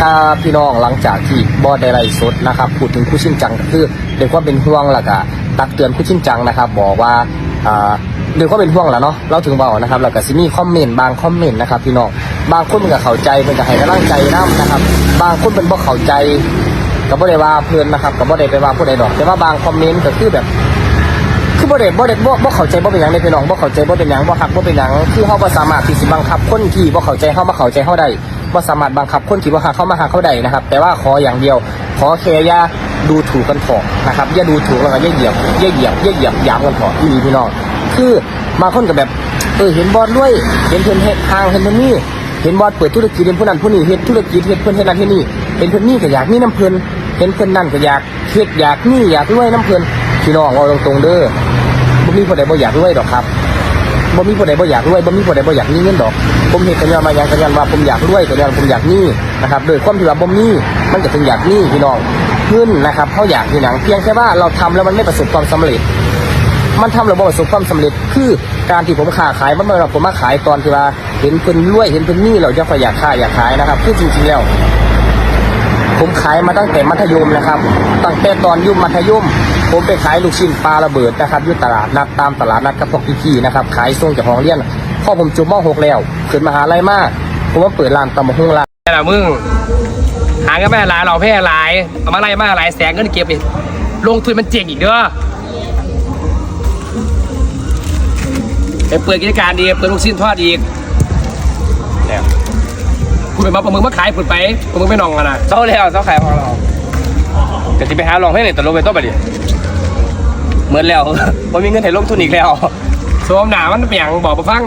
ถ้าพี่น้องหลังจากที่บอดได้ไลฟ์สดนะครับพูดถึงคู่ชินจังก็คือด้วยความเป็นห่วงแล้วก็ตักเตือนคู่ชินจังนะครับ บอกว่าอ่าด้วยความเป็นห่วงแหล้วเนาะเราถึงเบานะครับแล้วก็สิมีคอมเมนต์บางคอมเมนต์นะครับพี่น้องบางคนมันก็เข้าใจมันก็ให้กำลังใจนํนะครับ บางคนเป็นบ่เข้าใจก็บ่ได้ว่าเพื่อนนะครับก็บ่ได้ไปว่าผู้ใดดอก แต่ว่าบางคอมเมนต์ก็คือแบบคือบ่ได้บ่ได้บ่บ่เข้าใจบ่เป็นหยังในพี่น้องบ่เข้าใจบ่เป็นหยังบ่ฮักบ่เป็นหยังคือเฮาบ่สามารถที่สิบังคับคนที่บ่เข้าใจเฮามาเข้าใจเฮาได้ บ่าสามารถบังคับคนที่บ่ฮักเฮามาฮักเฮาได้นะครับ แต่ว่าขออย่างเดียว ขอแค่อย่าดูถูกกันพอนะครับอย่าดูถูกแล้วก็อย่าเหยียบอย่าเหยียบอย่าเหยียบยามกันพออีหลีพี่น้องคือบาคนก็แบบเออเห็นบอสด้วยเห็นเพิ่นเฮ็ดทางเห็นเพิ่นนี่เห็นบอสเปิดธุรกิจเห็นผู้นั้นผู้นี้เฮ็ดธุรกิจเฮ็ดเพิ่นเฮ็ดนั่นเฮ็ดนี่เห็นเพิ่นนี่ก็อยากมีน้ำเพิ่นเห็นเพิ่นนั่นก็อยากเฮ็ดอยากนี่อยากรวยน้ำเพิ่นพี่น้องเอาตรงๆเด้อบ่มีผู้ใดบ่อยากรวยดอกครับ บ่มีผู้ใดบ่อยากรวยบ่มีผู้ใดบ่อยากมีเงินดอก ผมเห็นกันย้อนมาอย่างกันย้อนว่าผมอยากรวยกันย้อนผมอยากมีนะครับโดยความที่ว่าบ่มีมันก็ถึงอยากมีพี่น้องเงินนะครับเขาอยากที่หนังเพียงแค่ว่าเราทำแล้วมันไม่ประสบความสำเร็จ มันทำแล้วบ่ประสบความสำเร็จ คือการที่ผมค้าขายมันไม่ว่าผมมาขายตอนที่ว่า เห็นเพิ่นรวยเห็นเพิ่นมีเราจะค่อยากค้าอยากขายนะครับคือจริงๆแล้วผมขายมาตั้งแต่มัธยมนะครับ ตั้งแต่ตอนยุ่มัธยม ผมไปขายลูกชิ้นปลาระเบิดนะครับอยุ่ตลาดนัดตามตลาดนัดกับพวกพี่ๆนะครับขายส่งจากห้องเรียนพอผมจบม .6 แล้วขึ้นมหาลัยมาก ผมมาเปิดร้านตำมะฮุ่งร้านแต่ละมึงหาเงินไม่หลายเราแพ้หลายเอามาไล่มาหลายแสนเงินเก็บอีกลงทุนมันเจ๋งอีกเด้อไปเปิดกิจการดีเปิดลูกชิ้นทอดอีกเนี่ยคุณไปมาประมึงมาขายผุดไปประมึงไม่นองกันนะเจ้าแล้วเจ้าขายของเราแต่ที่ไปหาลองให้เนี่ยแต่ลงไปต้นไปดิ เหมือนแล้วผมมีเงินให้ลงทุนอีกแล้วสวมหนามันเป็นอย่างบอกมาฟัง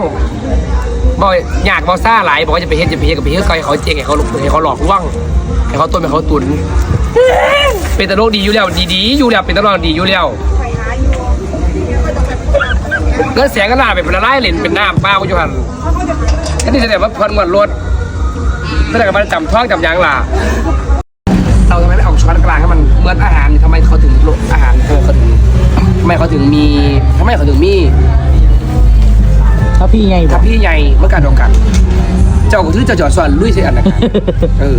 บอกอยากบอกซ่าหลายบอกว่าจะไปเฮ็ดจะไปเฮ็ดกับไปเฮ็ดเขาให้เขาเจ๊งให้เขาให้เขาหลอกลวงให้เขาต้นให้เขาตุน เป็นตลกดีอยู่แล้วดีๆอยู่แล้วเป็นตลกดีอยู่แล้วเงินแสงก็น่าเป็นละลายเหรียญเป็นน้ำเปล่าอยู่หันก็นี่แสดงว่าพันงวดรถแสดงว่ามันจำท้องจำยางล่ะเราทำไมไม่เอาช้อนกลางให้มันเหมือนอาหารทำไมเขาถึงลดอาหารเออเขาถึง ทำไมเขาถึงมีทำไมเขาถึงมีถ้าพี่ไงบถ้าอกพี่ใหญ่เมื่อการเดียวกัน เจ้าก็ถือเจ้าจอดส่วนลุยเสียอันนะครับเออ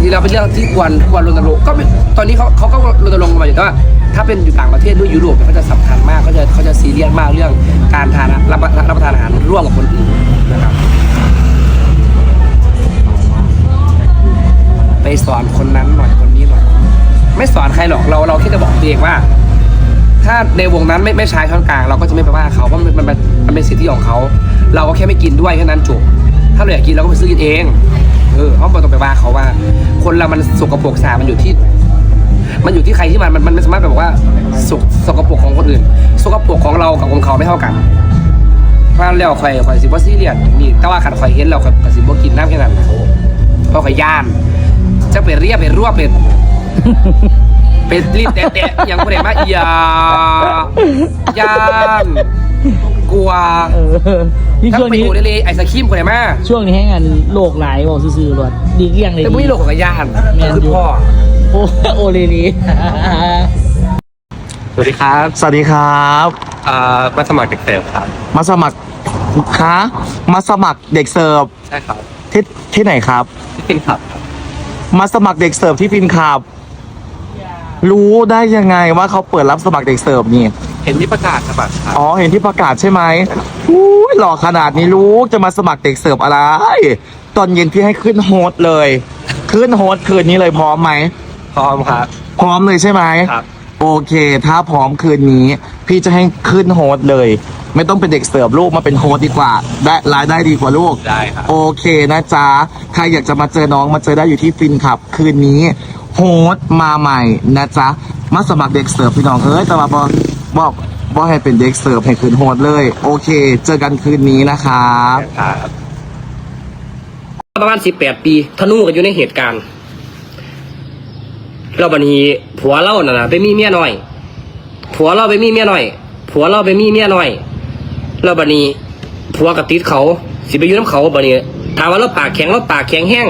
นี่เราเป็นเรื่องที่ควรควรรณรงค์ก็ไม่ตอนนี้เขาเขาก็รณรงค์มาอยู่ว่า ถ้าเป็นอยู่ต่างประเทศด้วยยุโรปเนี่ยเขาจะสำคัญมากเขาจะเขาจะซีเรียสมากเรื่องการทานรับประรับประทานอาหารร่วมกับคนอื่นนะครับ ไปสอนคนนั้นหน่อยคนนี้หน่อย ไม่สอนใครหรอกเราเราแค่จะบอกตัวเองว่า ถ้าในวงนั้นไม่ไม่ใช้ช้อนกลาง เราก็จะไม่ไปว่าเขาเพราะมันมันมันมันเป็นสิทธิของเขา เราก็แค่ไม่กินด้วยแค่นั้นจบถ้าเราอยากกินเราก็ไปซื้อกินเองเออเพราะเราต้องไปว่าเขาว่า คนเรามันสกปรกสามันอยู่ที่ มันอยู่ที่ใครที่มันมันมันไม่สามารถแบบว่าสกสกปรกของคนอื่น สกปรกของเรากับของเขาไม่เท่ากันเพราะฉะนั้นแล้วข่อยข่อยสิบ่ซีเรียสนี่แต่ว่าขันข่อยเห็นเราข่อยก็สิบ่กินน้ำแค่นั้นนะเพราะข่อยย่านจะไปเรียบไปรวบเป็น เป็นรีบแตะๆอย่างคนเห็นมาอย่าย่านกลัวเออนี่ทั้งช่วงไปนี้อูดเลยไอ้สครีมคนเห็นมาช่วงนี้ให้งานโลกหลายบอกซื่อๆรถดีเลี่ยงเลยแต่มุ้ยโลกของกับย่านแม่นคืออยู่พ่อ โอ้โอเลลี สวัสดีครับสวัสดีครับ อ่ามาสมัครเด็กเสิร์ฟครับ มาสมัครคะมาสมัครเด็กเสิร์ฟใช่ครับที่ที่ไหนครับพี่ปินครับ มาสมัครเด็กเสิร์ฟที่ฟินขับ รู้ได้ยังไงว่าเขาเปิดรับสมัครเด็กเสิร์ฟนี่ เห็นที่ประกาศสมัครครับอ๋อ เห็นที่ประกาศใช่ไหมอุ้ยหล่อขนาดนี้รู้จะมาสมัครเด็กเสิร์ฟอะไร ตอนเย็นพี่ให้ขึ้นโฮสต์เลย ขึ้นโฮสต์คืนนี้เลยพร้อมไหม พร้อมครับ พร้อมเลยใช่ไหมครับ โอเค ถ้าพร้อมคืนนี้ พี่จะให้ขึ้นโฮสต์เลย ไม่ต้องเป็นเด็กเสิร์ฟลูกมาเป็นโฮสต์ดีกว่า ได้รายได้ดีกว่าลูก ได้ครับ โอเคนะจ๊ะ ใครอยากจะมาเจอน้องมาเจอได้อยู่ที่ฟินขับ คืนนี้โฮสต์มาใหม่นะจ๊ะ มาสมัครเด็กเสิร์ฟพี่น้องเอ้ยแต่ว่าบอบอกบอให้เป็นเด็กเสิร์ฟให้คืนโฮสต์เลย โอเค เจอกันคืนนี้นะครับ ครับประมาณสิบแปดปีธนูกันอยู่ในเหตุการณ์เราบันนี้ผัวเราน่ะนะไปมีเมียน้อย ผัวเราไปมีเมียน้อย ผัวเราไปมีเมียน้อย เราบันนี้ผัวกับติดเขา สิไปอยู่น้ำเขาบันนี้ถามว่าเราปากแข็งเราปากแข็งแห้ง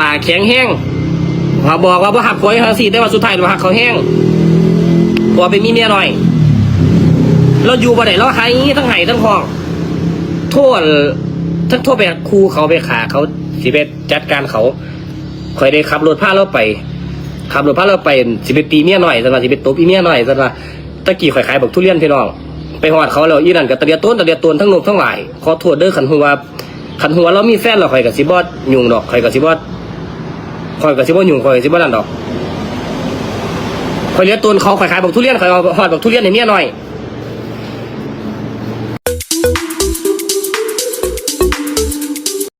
ปากแข็งแห้งพอบอกว่าบ่หักผัวให้เขาสิแต่ว่าสุดท้ายเราหักเขาแห้งผัวไปมีเมียหน้อย เราอยู่บ่ได้เราไห้ทั้งไห้ทั้งห้อง โทษถ้าโทรไปครูเขาไปขาเขาสิไปจัดการเขาคอยได้ขับรถพาเราไปขับรถพาเราไปสิไปตีเมียหน่อยสันว่าสิไปตบอีเมียหน่อยสันว่าตะกี้ข่อยขายบอกทุเรียนพี่น้อง ไปหอดเขาแล้วอีนั่นกับตะเดียต้นตะเดียต้นทั้งนมทั้งหลายขอโทษเด้อขันหัวขันหัวเรามีแฟนเราข่อยกับซิบอสยุ่งดอกข่อยกับซิบอดข่อยกับซิบอสยุ่งข่อยกับซิบอดนั่นดอกคอยเลี้ยต้นเขาข่อยขายบอกทุเรียนข่อยเอาหอดบอกทุเรียนในเมียหน่อย